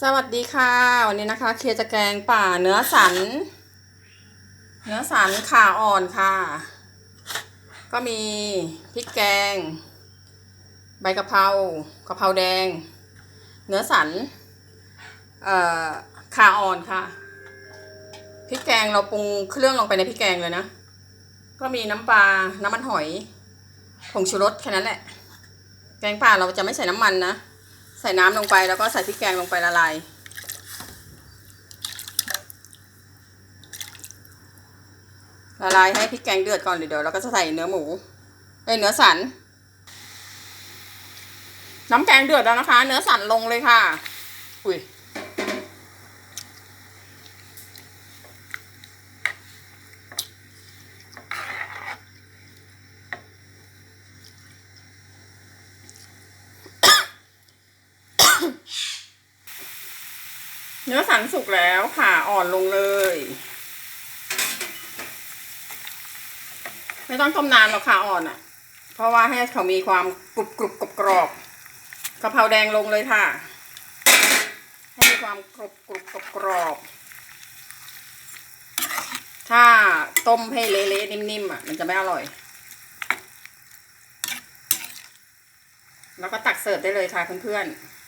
สวัสดีค่ะ วันนี้นะคะ เคจะแกงป่าเนื้อสัน เนื้อสันขาอ่อนค่ะ ก็มีพริกแกง ใบกะเพรากะเพราแดง เนื้อสันเอ่อขาอ่อนค่ะพริกแกงเราปรุงเครื่องลงไปในพริกแกงเลยนะ ก็มีน้ำปลาน้ำมันหอยผงชูรสแค่นั้นแหละ แกงป่าเราจะไม่ใส่น้ำมันนะ ใส่น้ำลงไปแล้วก็ใส่พริกแกงลงไปละลายละลายให้พริกแกงเดือดก่อนเดี๋ยวเราก็จะใส่เนื้อหมูเอ้ยเนื้อสัน น้ำแกงเดือดแล้วนะคะ เนื้อสันลงเลยค่ะ อุ้ย เนื้อสันสุกแล้วค่ะ อ่อนลงเลย ไม่ต้องต้มนานหรอกค่ะอ่อนอะ เพราะว่าให้เขามีความกรุบกรุบกรอบกรอบกะเพราแดงลงเลยค่ะ ให้มีความกรุบกรุบกรอบกรอบถ้าต้มให้เละๆนิ่มๆอะมันจะไม่อร่อย แล้วก็ตักเสิร์ฟได้เลยค่ะเพื่อนๆ